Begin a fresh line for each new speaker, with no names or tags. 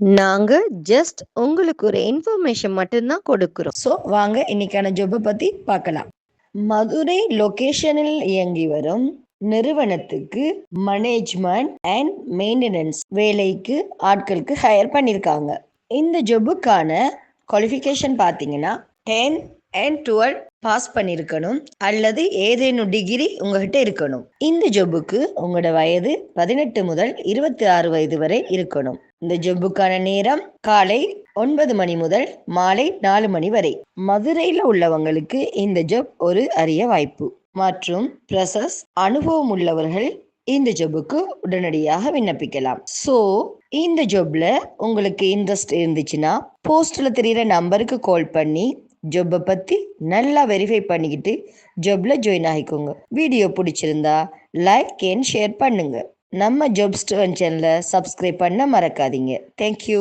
நாங்க ஜஸ்ட் உங்களுக்கு ஒரு இன்ஃபர்மேஷன் மட்டும்தான் கொடுக்கிறோம். ஸோ வாங்க இன்னைக்கான ஜாப்பை பத்தி பார்க்கலாம். மதுரை லொகேஷனில் இயங்கி வரும் நிறுவனத்துக்கு மேனேஜ்மெண்ட் அண்ட் மெயின்டெனன்ஸ் வேலைக்கு ஆட்களுக்கு ஹையர் பண்ணியிருக்காங்க இந்த ஜொபுக்கான குவாலிஃபிகேஷன் பார்த்தீங்கன்னா டென் அண்ட் டுவெல் பாஸ் பண்ணியிருக்கணும் அல்லது ஏதேனும் டிகிரி உங்ககிட்ட இருக்கணும். இந்த ஜொபுக்கு உங்களோட வயது பதினெட்டு முதல் இருபத்தி ஆறு வயது வரை இருக்கணும். இந்த ஜொப்புக்கான நேரம் காலை ஒன்பது மணி முதல் மாலை நாலு மணி வரை. மதுரையில் உள்ளவங்களுக்கு இந்த ஜப் ஒரு அரிய வாய்ப்பு. மற்றும் பிரசஸ் அனுபவம் உள்ளவர்கள் இந்த ஜொப்புக்கு உடனடியாக விண்ணப்பிக்கலாம். ஸோ இந்த ஜொப்ல உங்களுக்கு இன்ட்ரெஸ்ட் இருந்துச்சுன்னா போஸ்ட்ல தெரியிற நம்பருக்கு கால் பண்ணி ஜொப்பை பற்றி நல்லா வெரிஃபை பண்ணிக்கிட்டு ஜப்பில் ஜாயின் ஆகிக்கோங்க. வீடியோ பிடிச்சிருந்தா லைக் அண்ட் ஷேர் பண்ணுங்கள் நம்ம ஜாப் ஸ்டோன் சேனலை சப்ஸ்கிரைப் பண்ண மறக்காதீங்க. தேங்க்யூ